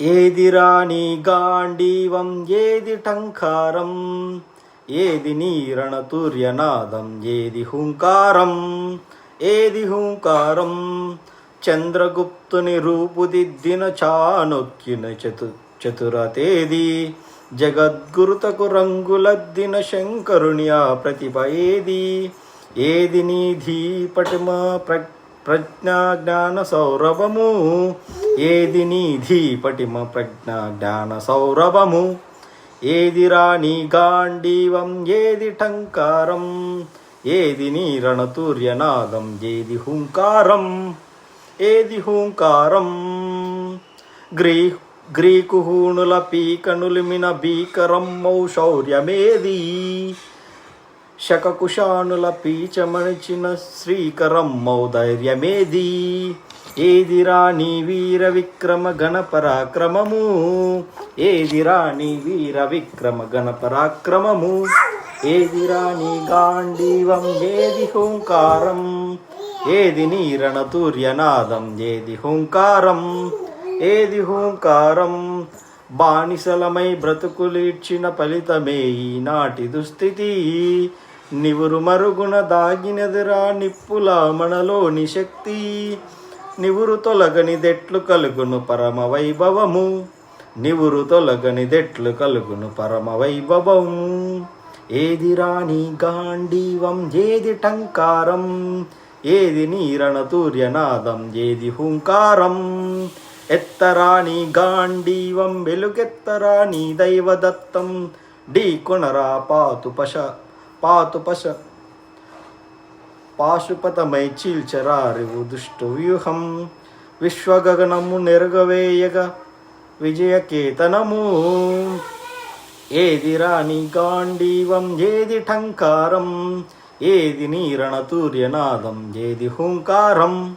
ఏది రాణి గాండీవం ఏది టంకారం? ఏది నీరణ రణతుర్యనాదం ఏది హుంకారం? ఏది హుంకారం? చంద్రగుప్తుని రూపుదిద్దిన చాణుక్యుని చతు చతురతేది జగద్గురుతకు రంగులద్దిన శంకరుని ఆ ప్రతిభ ఏది? ఏది నీ ధీపటిమ ప్ర ప్రజ్ఞాజ్ఞాన సౌరభము? ఏది నీ ధీపటిమ ప్రజ్ఞ జ్ఞాన సౌరభము? ఏది రాణి గాండీవం ఏది టంకారం? ఏది నీ రణతూర్యనాదం ఏది హుంకారం? ఏది హూంకారం? గ్రీ గ్రీకు హూణుల పీకనులిమిన భీకరమ్మౌ శౌర్యమేది? శకకుశానుల పీచమణిచిన శ్రీకరమ్మౌ ధైర్యమేది? ఏదిరాణి వీర విక్రమ గణ పరాక్రమము ఏది రాణి వీర విక్రమ గణ పరాక్రమము ఏది గాంధీవం? ఏది హూంకారం? ఏది నీ రణతూర్యనాదం? ఏది హూంకారం? ఏది హూంకారం? బానిసలమై బ్రతుకులీడ్చిన ఫలితమే ఈనాటి దుస్థితి. నివురు మరుగున దాగినదిరా నిప్పుల మనలోని శక్తి. నివురు తొలగనిదెట్లు కలుగును పరమ వైభవము నివురు తొలగనిదెట్లు కలుగును పరమ వైభవము ఏది రాణి గాంధీవం ఏది టంకారం. ఏది నీరణ తూర్యనాదం ఏది హుంకారం. ఎత్తరాణి గాంధీవం వెలుగెత్తరాని దైవదత్తం. డీ కొనరా పాతు పశ పాతు పశ పాశుపతమై చీల్చరారివు దుష్టు విశ్వగగనము నెరగవేయగ విజయకేతనము. ఏది రాణి గాండీవం ఏది ఠంకారం ఏది నీరణ తూర్యనాదం ఏది హుంకారం.